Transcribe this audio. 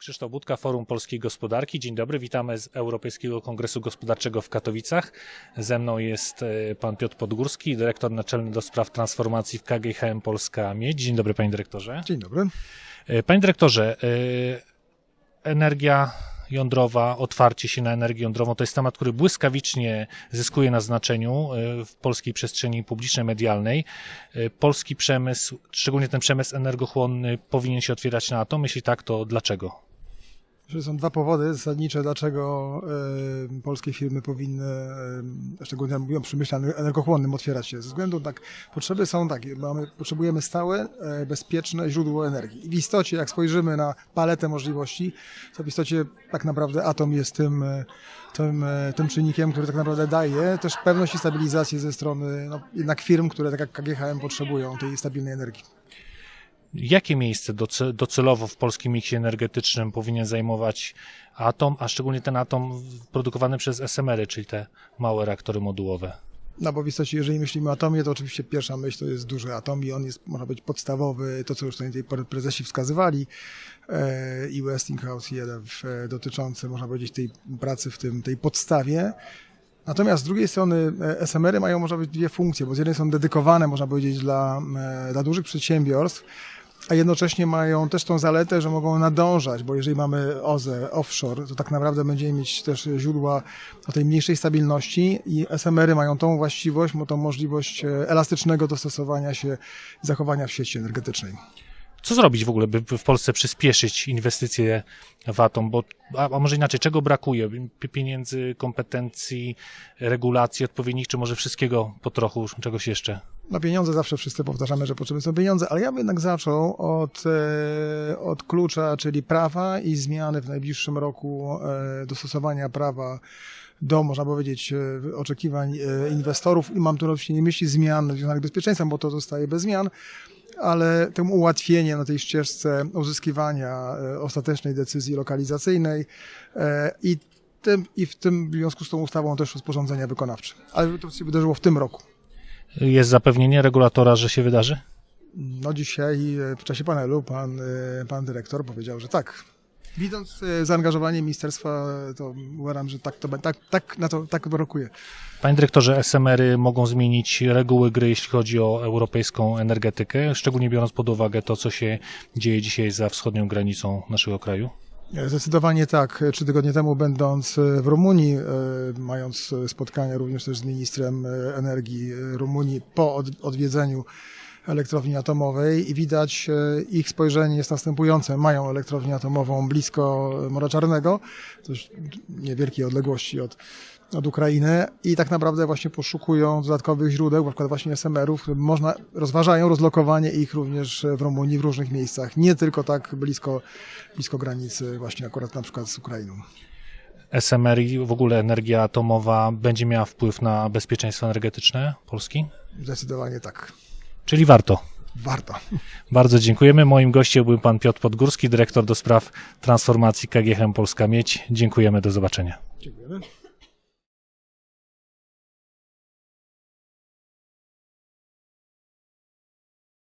Krzysztof Budka, Forum Polskiej Gospodarki. Dzień dobry, witamy z Europejskiego Kongresu Gospodarczego w Katowicach. Ze mną jest e, pan Piotr Podgórski, dyrektor naczelny do spraw transformacji w KGHM Polska Miedź. Dzień dobry, panie dyrektorze. Dzień dobry. E, Panie dyrektorze, e, energia jądrowa, otwarcie się na energię jądrową to jest temat, który błyskawicznie zyskuje na znaczeniu w polskiej przestrzeni publicznej, medialnej. Polski przemysł, szczególnie ten przemysł energochłonny, powinien się otwierać na atom. Jeśli tak, to dlaczego? Że są dwa powody zasadnicze, dlaczego e, polskie firmy powinny, e, szczególnie mówię o przemyśle energochłonnym, otwierać się. Ze względu tak, potrzeby są takie, mamy, potrzebujemy stałe, e, bezpieczne źródło energii. I w istocie, jak spojrzymy na paletę możliwości, to w istocie tak naprawdę atom jest tym, tym, tym czynnikiem, który tak naprawdę daje też pewność i stabilizację ze strony no, jednak firm, które tak jak KGHM potrzebują tej stabilnej energii. Jakie miejsce doce- docelowo w polskim miksie energetycznym powinien zajmować atom, a szczególnie ten atom produkowany przez SMR-y, czyli te małe reaktory modułowe? No bo w istocie, jeżeli myślimy o atomie, to oczywiście pierwsza myśl to jest duży atom i on jest, można być podstawowy, to co już tutaj prezesi wskazywali e, i Westinghouse i EDF e, dotyczące, można powiedzieć, tej pracy w tym, tej podstawie. Natomiast z drugiej strony e, SMR-y mają, można powiedzieć, dwie funkcje, bo z jednej są dedykowane, można powiedzieć, dla, e, dla dużych przedsiębiorstw, a jednocześnie mają też tą zaletę, że mogą nadążać, bo jeżeli mamy OZE, offshore, to tak naprawdę będziemy mieć też źródła o tej mniejszej stabilności i SMR-y mają tą właściwość, tą możliwość e, elastycznego dostosowania się, zachowania w sieci energetycznej. Co zrobić w ogóle, by w Polsce przyspieszyć inwestycje w atom? Bo, a, a może inaczej, czego brakuje? Pieniędzy, kompetencji, regulacji odpowiednich, czy może wszystkiego po trochu, czegoś jeszcze? No pieniądze zawsze wszyscy powtarzamy, że potrzebne są pieniądze, ale ja bym jednak zaczął od, e, od klucza, czyli prawa i zmiany w najbliższym roku e, dostosowania prawa do, można powiedzieć, e, oczekiwań inwestorów i mam tu oczywiście nie myśli zmian związanych z bezpieczeństwem, bo to zostaje bez zmian, ale tym ułatwieniem na tej ścieżce uzyskiwania ostatecznej decyzji lokalizacyjnej i, tym, i w tym w związku z tą ustawą też rozporządzenia wykonawcze. Ale to się wydarzyło w tym roku. Jest zapewnienie regulatora, że się wydarzy? No dzisiaj e, w czasie panelu pan, e, pan dyrektor powiedział, że tak. Widząc e, zaangażowanie ministerstwa, to uważam, że tak, to, tak, tak na to tak rokuje. Panie dyrektorze, SMR-y mogą zmienić reguły gry, jeśli chodzi o europejską energetykę, szczególnie biorąc pod uwagę to, co się dzieje dzisiaj za wschodnią granicą naszego kraju? Zdecydowanie tak. Trzy tygodnie temu będąc w Rumunii, e, mając spotkanie również też z ministrem e, energii e, Rumunii po od, odwiedzeniu elektrowni atomowej i widać e, ich spojrzenie jest następujące. Mają elektrownię atomową blisko Morza Czarnego, już niewielkiej odległości od, od Ukrainy i tak naprawdę właśnie poszukują dodatkowych źródeł, na przykład właśnie SMR-ów, które można, rozważają rozlokowanie ich również w Rumunii w różnych miejscach, nie tylko tak blisko, blisko granicy właśnie akurat na przykład z Ukrainą. SMR i w ogóle energia atomowa będzie miała wpływ na bezpieczeństwo energetyczne Polski? Zdecydowanie tak. Czyli warto. Warto. Bardzo dziękujemy. Moim gościem był pan Piotr Podgórski, dyrektor do spraw transformacji KGHM Polska Miedź. Dziękujemy, do zobaczenia. Dziękujemy.